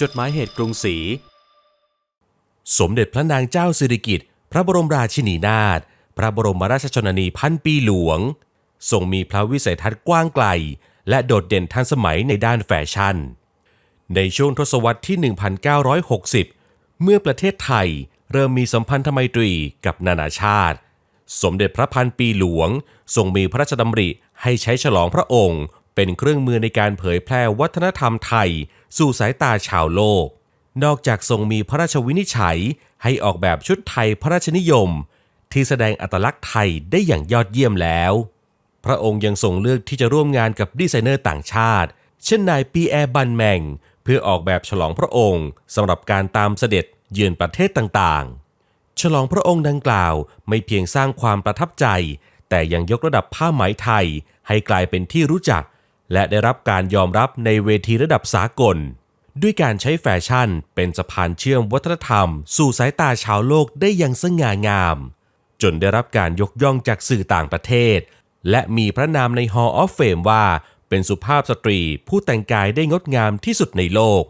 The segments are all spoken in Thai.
จดหมายเหตุกรุงศรี สมเด็จพระนางเจ้าสิริกิติ์พระบรมราชินีนาถพระบรมราชชนนีพันปีหลวง ทรงมีพระวิสัยทัศน์กว้างไกล และโดดเด่นทันสมัยในด้านแฟชั่น ในช่วงทศวรรษที่ 1960 เมื่อประเทศไทยเริ่มมีสัมพันธไมตรีกับนานาชาติ สมเด็จพระพันปีหลวง ทรงมีพระราชดำริให้ใช้ฉลองพระองค์ เป็นเครื่องมือในการเผยแพร่วัฒนธรรมไทย สู่สายตาชาวโลก นอกจากทรงมีพระราชวินิจฉัยให้ออกแบบชุดไทยพระราชนิยม ที่แสดงอัตลักษณ์ไทยได้อย่างยอดเยี่ยมแล้ว พระองค์ยังทรงเลือกที่จะร่วมงานกับดีไซเนอร์ต่างชาติ เช่นนายปีแอร์บันแมงเพื่อออกแบบฉลองพระองค์สำหรับการตามเสด็จเยือนประเทศต่างๆ ฉลองพระองค์ดังกล่าวไม่เพียงสร้างความประทับใจ แต่ยังยกระดับผ้าไหมไทยให้กลายเป็นที่รู้จัก และได้รับการยอมรับในเวทีระดับสากล ด้วยการใช้แฟชั่นเป็นสะพานเชื่อมวัฒนธรรม สู่สายตาชาวโลกได้อย่างสง่างาม จนได้รับการยกย่องจากสื่อต่างประเทศ และมีพระนามใน Hall of Fame ว่าเป็นสุภาพสตรีผู้แต่งกายได้งดงามที่สุดในโลก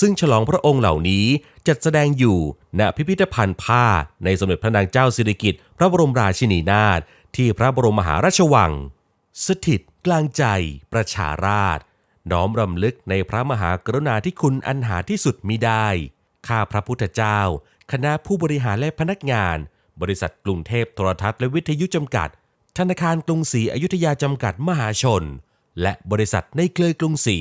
ซึ่งฉลองพระองค์เหล่านี้จัดแสดงอยู่ณพิพิธภัณฑ์ผ้าในสมเด็จพระนางเจ้าสิริกิติ์พระบรมราชินีนาถที่พระบรมมหาราชวัง สถิต กลางใจประชาราษฎร์น้อมรำลึกในพระมหากรุณาธิคุณอันหาที่สุดมิได้ ข้าพระพุทธเจ้า คณะผู้บริหารและพนักงาน บริษัทกรุงเทพโทรทัศน์และวิทยุจำกัด ธนาคารกรุงศรีอยุธยาจำกัดมหาชน และบริษัทในเครือกรุงศรี